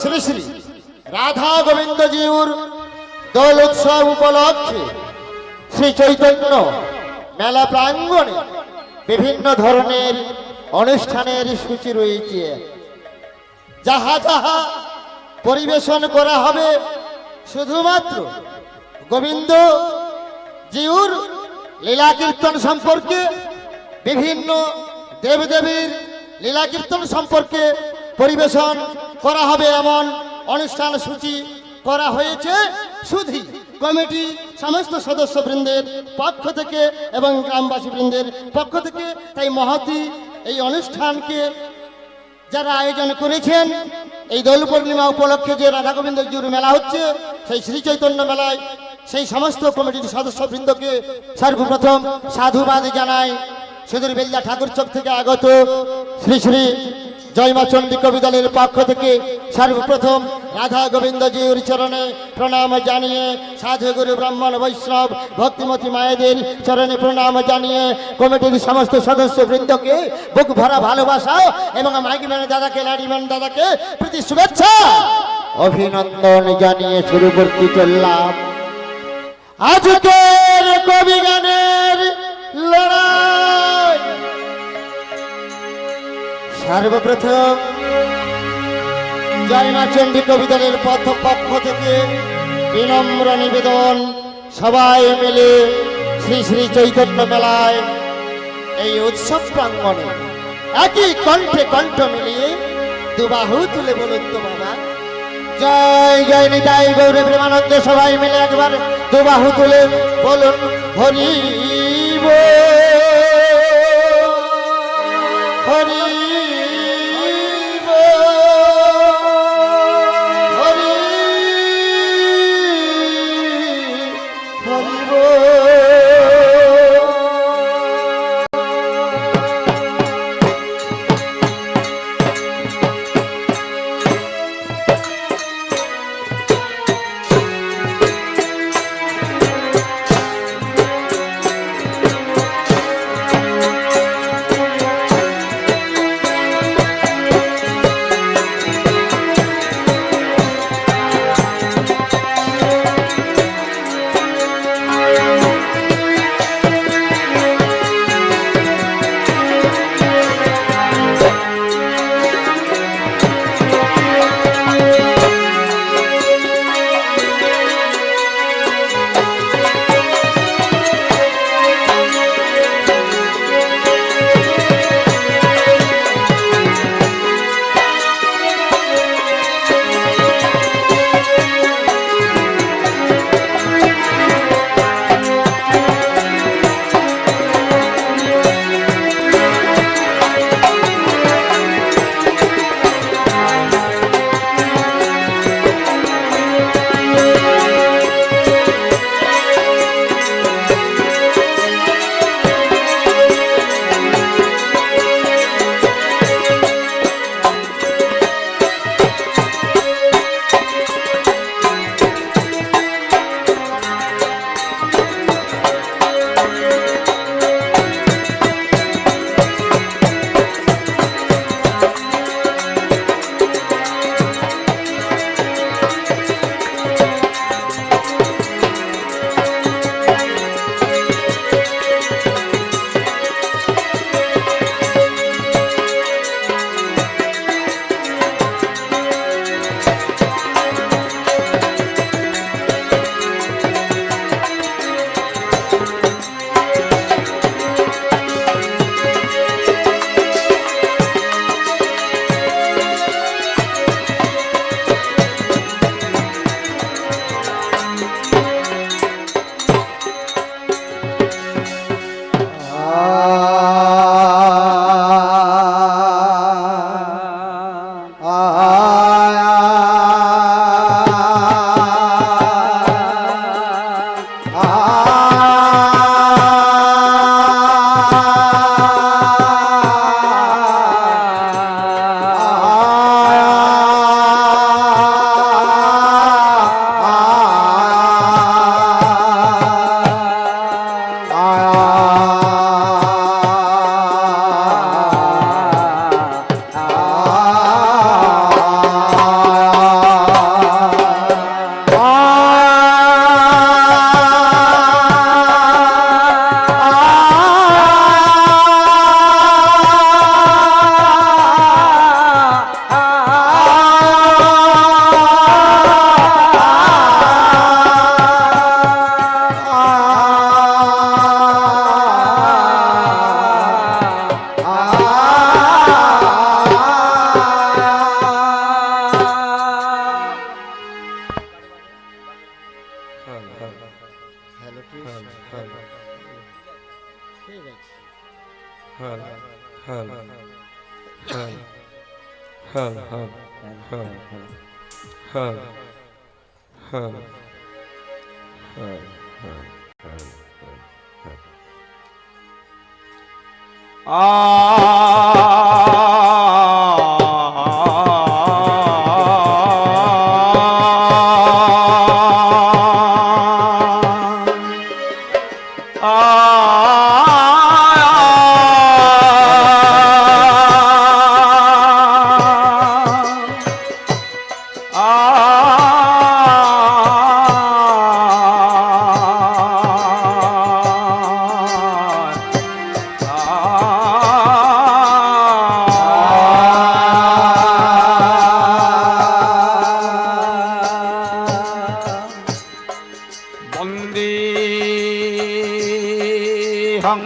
শ্রী শ্রী রাধা গোবিন্দ জিউর দোল উৎসব উপলক্ষে শ্রী চৈতন্য মেলা প্রাঙ্গণে বিভিন্ন ধরনের অনুষ্ঠানের সূচি রয়েছে। যাহা যাহা পরিবেশন করা হবে, শুধুমাত্র গোবিন্দ জিউর লীলা কীর্তন সম্পর্কে, বিভিন্ন দেবদেবীর লীলা কীর্তন সম্পর্কে পরিবেশন করা হবে এমন অনুষ্ঠান সূচি করা হয়েছে শুধু কমিটি সমস্ত সদস্যবৃন্দের পক্ষ থেকে এবং গ্রামবাসী বৃন্দের পক্ষ থেকে। তাই মহতি এই অনুষ্ঠানকে যারা আয়োজন করেছেন, এই দোল পূর্ণিমা উপলক্ষে যে রাধা গোবিন্দ জুর মেলা হচ্ছে, সেই শ্রী চৈতন্য মেলায় সেই সমস্ত কমিটির সদস্যবৃন্দকে সর্বপ্রথম সাধুবাদ জানায় সুদূর বেল্লা ঠাকুর চক থেকে আগত শ্রী শ্রী জয়মা চণ্ডী কবি দলের পক্ষ থেকে সর্বপ্রথম রাধা গোবিন্দজির চরণে প্রণাম জানিয়ে সাধুগুরু ব্রাহ্মণ বৈষ্ণব ভক্তিমতী মায়েদের চরণে প্রণাম জানিয়ে কমিটির সমস্ত সদস্য বৃন্দকে বুক ভরা ভালোবাসা এবং মাইকম্যান দাদাকে লাডিম্যান দাদাকে প্রতি শুভেচ্ছা, অভিনন্দন জানিয়ে শুরু করতে চললাম। আজকের কবি গানের লড়াই সর্বপ্রথম জয়মা চণ্ডী কবিতাদের পক্ষ থেকে বিনম্র নিবেদন সবাই মিলে শ্রী শ্রী চৈতন্য মেলায় এই উৎসব প্রাঙ্গণে। একই কণ্ঠে কণ্ঠ মিলিয়ে দুবাহু তুলে বলুন তো বাবা জয় জয় নিতাই গৌরব প্রেমানন্দে সবাই মিলে একবার দুবাহু তুলে বলুন হরি বল, হ্যালো ঠিক আছে hello hello hello hello hello hello hello hello hello আ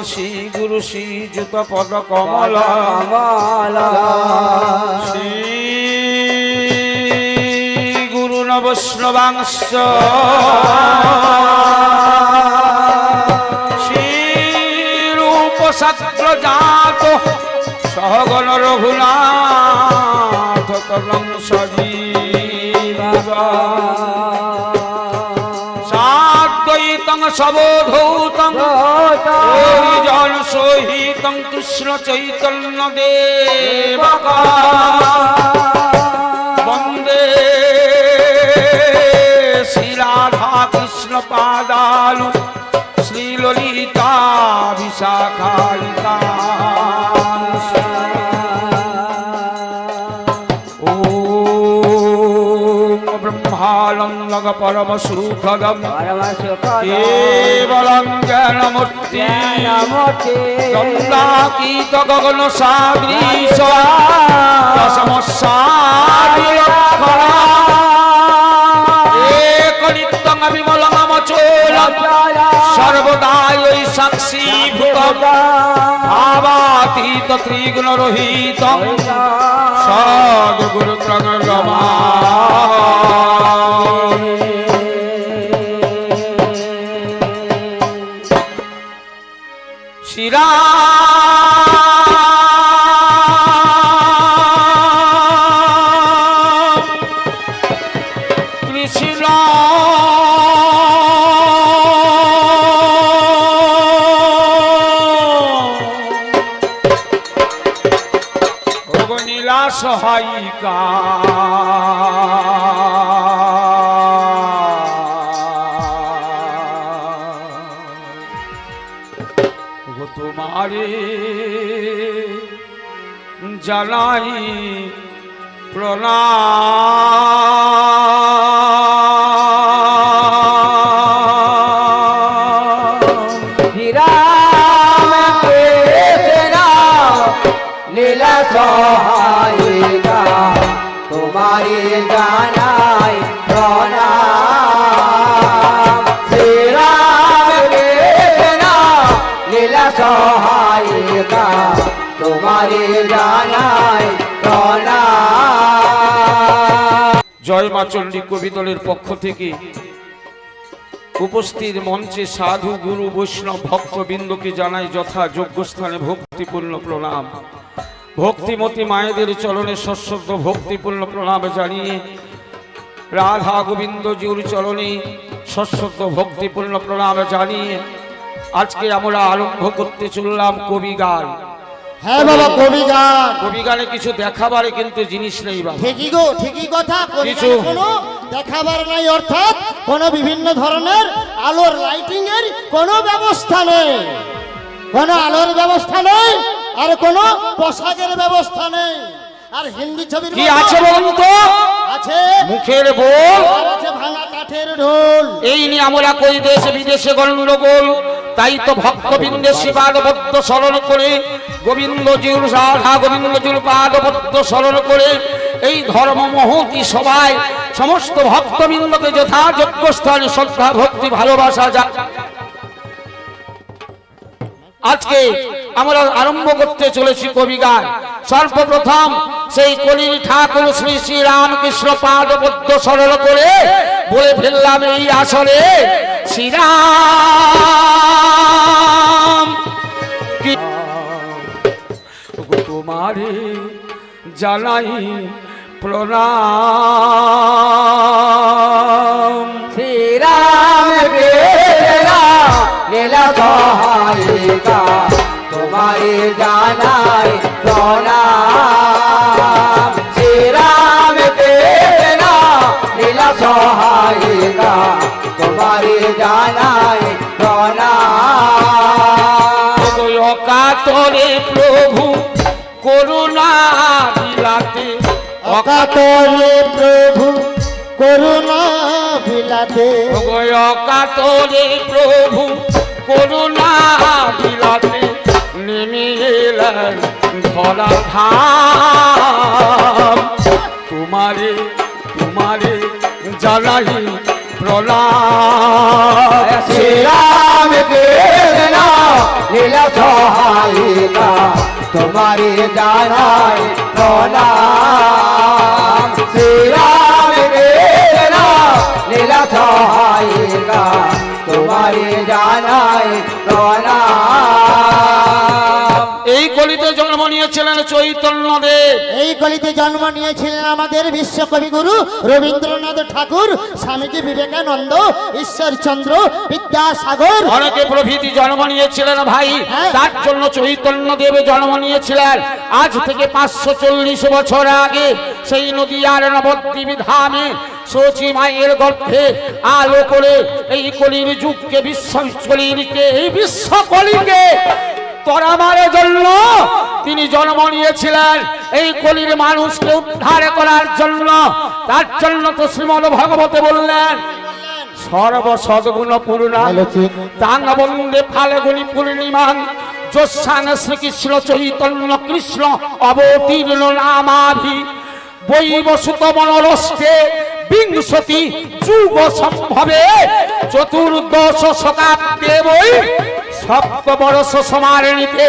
হংসি গুরু শ্রীযুত পদ কমলা। শ্রী গুরু নবৈষ্ণবাংশ শ্রীরূপ সাত্র জাত সহগণ রঘুনাথ কলম সজীবা। সাদ্বৈতং সবোধৌতং সহিতং কৃষ্ণ চৈতন্য দেব বন্দে শ্রীরাধা কৃষ্ণ পাদালু শ্রীললিতা বিশাখালিতা ব্রহ্মানন্দ পরম সুখদম কেবলং জ্ঞানমূর্তি। গঙ্গাকীত গগন সাদৃশ এক নিত্যং বিমলং সর্বদাই সাক্ষী ভূতম ভাবাতীত ত্রিগুণ রহিত। সদগুরু শিরা সহায়িকা। তোমারে জানাই প্রণাম। কৃষ্ণ লীলা সহায়িকা। তোমারি জানাই জয় মা চণ্ডী কবি পক্ষ থেকে উপস্থিত মঞ্চে সাধু, গুরু, বৈষ্ণব ভক্তবৃন্দকে জানাই যথা যোগ্য স্থানে ভক্তিপূর্ণ প্রণাম। ভক্তিমতী মায়েদের চরণে সশ্রদ্ধ ভক্তিপূর্ণ প্রণাম জানিয়ে রাধা গোবিন্দ জিউর চরণে সশ্রদ্ধ ভক্তিপূর্ণ প্রণাম জানিয়ে আজকে আমরা আরম্ভ করতে চললাম কবি গান। হ্যাঁ বাবা কবি গান। কবি গানে কিছু দেখাবারে কিন্তু জিনিস নেই বাবা। ঠিকই গো ঠিকই কথা। কবি গানে কোনো দেখাবার নাই অর্থাৎ কোনো বিভিন্ন ধরনের আলোর লাইটিং এর কোনো ব্যবস্থা নেই। কোনো আলোর ব্যবস্থা নেই। আর কোনো পোশাকের ব্যবস্থা নেই। আর হিন্দি ছবির কি আছে বলুন তো? আছে মুখের বল। আর আছে ভাঙা কাঠের ঢোল। এই নিয়ে আমরা কই দেশে বিদেশে গণ্ডগোল তাই তো ভক্তবৃন্দে শিবাদবদ্ধ স্মরণ করে গোবিন্দ জিউর রাধা গোবিন্দ জিউর পাদবদ্ধ স্মরণ করে এই ধর্ম মহতি সবাই সমস্ত ভক্তবৃন্দকে যথাযোগ্য স্থানে শ্রদ্ধা ভক্তি ভালোবাসা যা আজকে আমরা আরম্ভ করতে চলেছি কবি গান। সর্বপ্রথম সেই কলির ঠাকুর শ্রী শ্রী রামকৃষ্ণ পাদবদ্ধ সরল করে বলে ফেললাম এই আসরে তোমারে জানাই প্রণাম। শ্রীরাম বেরা লীলা সহায়িকা। তোমারে জানাই প্রণাম শ্রীরাম বেরা লীলা সহায়িকা তোমারে জানাই প্রণাম অকাতরে প্রভু করুণা বিলাতে। অকাতরে প্রভু করুণা বিলাতে। অকাতরে প্রভু করুণা ধরা ধাম। তোমারে তোমারে লীলা সহায়িকা, তোমারে জানাই প্রণাম। শ্রীরাম লীলা সহায়িকা, তোমারে জানাই প্রণাম। নিয়েছিলেন চৈতন্যদেব। এই গলিতে জন্ম নিয়েছিলেন আমাদের বিশ্বকবি গুরু রবীন্দ্রনাথ ঠাকুর স্বামীজি বিবেকানন্দ ঈশ্বরচন্দ্র বিদ্যাসাগর। অনেকে প্রভৃতি জন্ম নিয়েছিলেন ভাই হ্যাঁ। তার জন্য চৈতন্য দেবে জন্ম নিয়েছিলেন। আজ থেকে পাঁচশো চল্লিশ বছর আগে সেই নদীয়ার নবদ্বীপ ধামে সচি মায়ের গর্ভে আলো করে এই কলির যুগকে বিশ্ব কলিকে এই বিশ্ব কলিকে তরামার জন্য তিনি জন্ম নিয়েছিলেন এই কলির মানুষকে উদ্ধার করার জন্য তার জন্য তো শ্রীমদ ভগবতে বললেন সর্ব সদ্গুণ পূর্ণা আলোচিত। তাং বন্দে ফাল্গুনি পূর্ণিমান যোৎসান শ্রীকৃষ্ণ চৈতন্য কৃষ্ণ অবতীর্ণ নামাভি, বৈবসুত মনরষ্টে বিংশতি যুগ সম্ভবে, চতুর্দশ শতাব্দে বই সপ্তবর্ষ সমারণীতে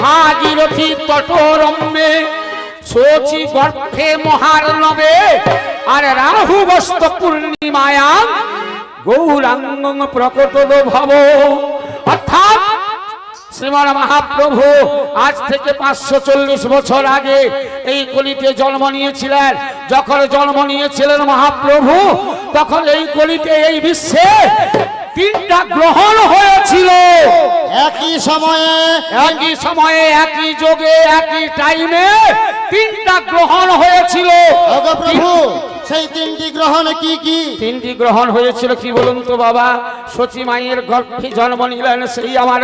ভাগীরথী তটরম্যে শোচি গর্ভে মহার্ণবে আর রাহু বস্ত পূর্ণিমায়াম গৌরাঙ্গ প্রকট ভব। অর্থাৎ শ্রীমান মহাপ্রভু আজ থেকে পাঁচশো চল্লিশ বছর আগে এই কলিতে জন্ম নিয়েছিলেন। যখন জন্ম নিয়েছিলেন মহাপ্রভু, তখন এই কলিতে এই বিশ্বে তিনটা গ্রহণ হয়েছিল। একই সময়ে একই সময়ে একই যোগে একই টাইমে তিনটা গ্রহণ হয়েছিল। প্রভু সেই তিনটি গ্রহণ কি কি? তিনটি গ্রহণ হয়েছিল কি বলুন তো বাবা? সচি মায়ের গর্ভে জন্ম নিলেন সেই আমার